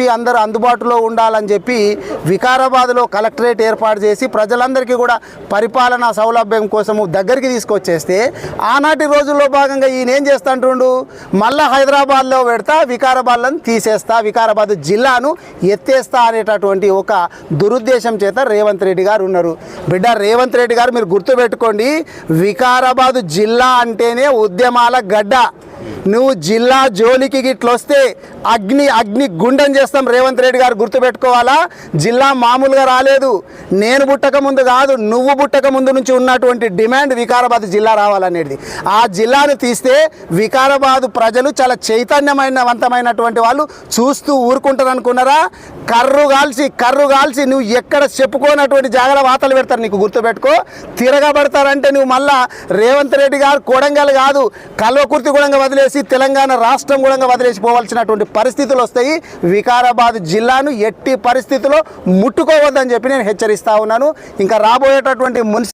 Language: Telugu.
చెప్పి అందరూ అందుబాటులో ఉండాలని చెప్పి వికారాబాద్లో కలెక్టరేట్ ఏర్పాటు చేసి ప్రజలందరికీ కూడా పరిపాలనా సౌలభ్యం కోసము దగ్గరికి తీసుకొచ్చేస్తే ఆనాటి రోజుల్లో భాగంగా ఈయన ఏం చేస్తుంటుండు? మళ్ళా హైదరాబాద్లో పెడతా వికారాబాద్లను తీసేస్తా వికారాబాద్ జిల్లాను ఎత్తేస్తా అనేటటువంటి ఒక దురుద్దేశం చేత రేవంత్ రెడ్డి గారు ఉన్నారు. బిడ్డ రేవంత్ రెడ్డి గారు మీరు గుర్తుపెట్టుకోండి వికారాబాద్ జిల్లా అంటేనే ఉద్యమాల గడ్డ. నువ్వు జిల్లా జోలికి గిట్లొస్తే అగ్ని అగ్ని గుండం చేస్తాం రేవంత్ రెడ్డి గారు గుర్తుపెట్టుకోవాలా? జిల్లా మామూలుగా రాలేదు. నేను పుట్టక ముందు కాదు నువ్వు పుట్టక ముందు నుంచి ఉన్నటువంటి డిమాండ్ వికారాబాద్ జిల్లా రావాలనేది. ఆ జిల్లాను తీస్తే వికారాబాద్ ప్రజలు చాలా చైతన్యమైనవంతమైనటువంటి వాళ్ళు చూస్తూ ఊరుకుంటారు అనుకున్నారా కర్రు కాల్చి కర్రు కాల్చి నువ్వు ఎక్కడ చెప్పుకోనటువంటి జాగ్రత్త వాతలు పెడతారు నీకు గుర్తుపెట్టుకో. తిరగబడతారంటే నువ్వు మళ్ళా రేవంత్ రెడ్డి గారు కొడంగల్ కాదు కల్వకుర్తి కూడా వదిలేసి తెలంగాణ రాష్ట్రం కూడా వదిలేసి పోవాల్సినటువంటి పరిస్థితులు వస్తాయి. వికారాబాద్ జిల్లాను ఎట్టి పరిస్థితుల్లో ముట్టుకోవద్దని చెప్పి నేను హెచ్చరిస్తా ఉన్నాను. ఇంకా రాబోయేటటువంటి మున్సి